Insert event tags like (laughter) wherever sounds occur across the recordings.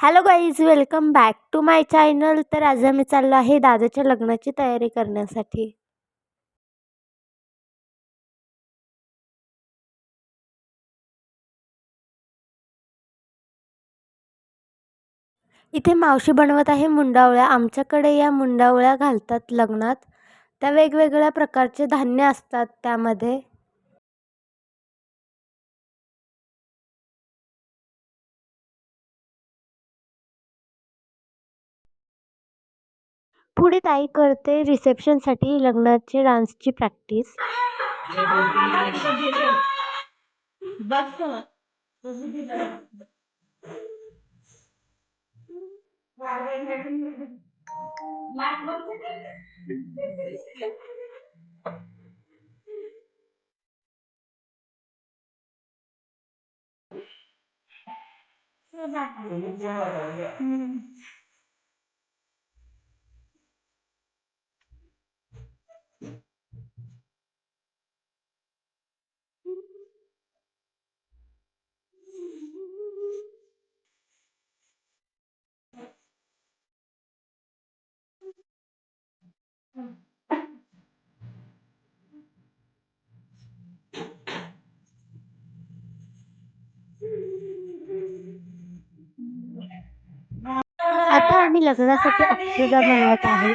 Hello guys welcome back to my channel तर आज आम्ही चाललो आहे दादाच्या लग्नाची तयारी करण्यासाठी. इथे मावशी बनवत आहे मुंडावळ्या. आमच्याकडे या मुंडावळ्या घालतात लग्नात. त्या वेगवेगळ्या प्रकारचे धान्य असतात त्यामध्ये. पुढे ताई करते रिसेप्शनसाठी लग्नाचे डान्सची प्रॅक्टिस आम्ही लग्नासाठी अक्षदा बनवत आहे.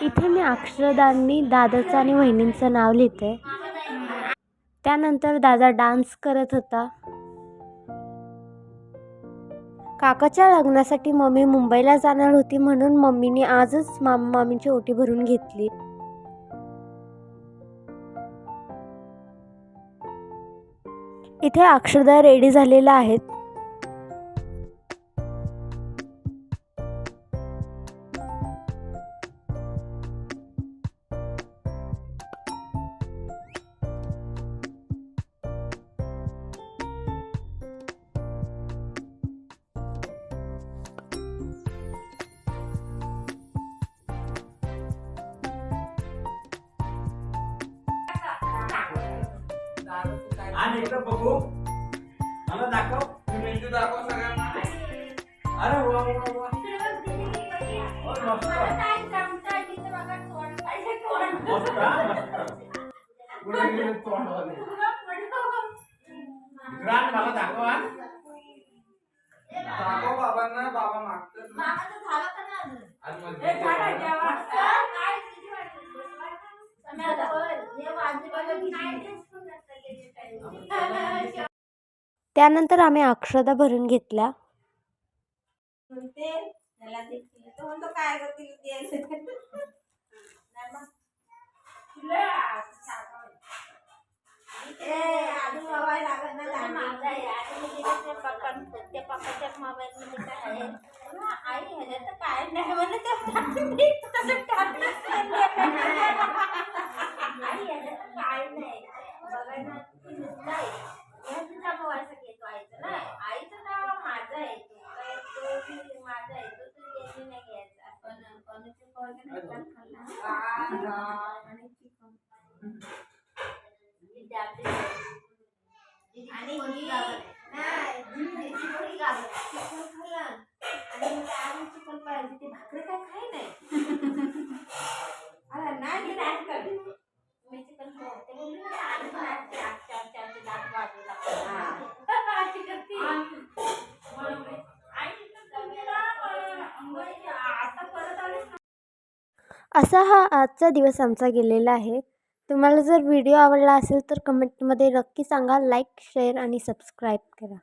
इथे मी अक्षरदांनी दादाचं आणि वहिनींचं नाव लिहिते. त्यानंतर दादा डान्स करत होता. काकाच्या लग्नासाठी मम्मी मुंबईला जाणार होती म्हणून मम्मीने आजच मामा मामीची ओटी भरून घेतली. इथे अक्षरदा रेडी झालेल्या आहेत. आणि इकडं बघू. मला दाखव. मेंदू दाखव सगळ्यांना. अरे वा वा हा, मला दाखव दाखव बाबांना बाबा मागतात आणि त्यानंतर आम्ही अक्षदा भरून घेतल्या काय गं तिला द्यायचं? नाही मग. तुला सांगावं. ए, अजून मोबाईल लागत नाही झाली. आई ह्याच्यात तर काय नाही म्हणे ते टाकून दे. तसं टाकून दे. आई ह्याच्यात तर काय नाही बघायला नाही ह्या तुझ्या भावाचं घेतो आईचं नाही आईचं नाव माझं आहे तू काय तो की माझा आहे तो तू याने नाही घ्यायचा पण कोणाचे पोरगं नाही पण खाल्ला. आणि चिकन. विद्यार्थी. आणि ही नाही, थोडी गाभण आहे. चिकन खाल्लं. आणि मग अजून चिकन पाहिजे ते भाकरी काय खाई नाही अरे नाही मी नाही करत. मी चिकन खाते बोलली ना, आणि नाही, चार चार चारचे दात वाढले लागतात. (laughs) चिकन ती. म्हणून. आई चिकन कमीला, पण अंगाई आता परत आले असा हा आजचा दिवस आमचा गेलेला आहे तुम्हाला जर व्हिडिओ आवडला असेल तर कमेंटमध्ये नक्की सांगा. लाईक शेअर आणि सबस्क्राईब करा.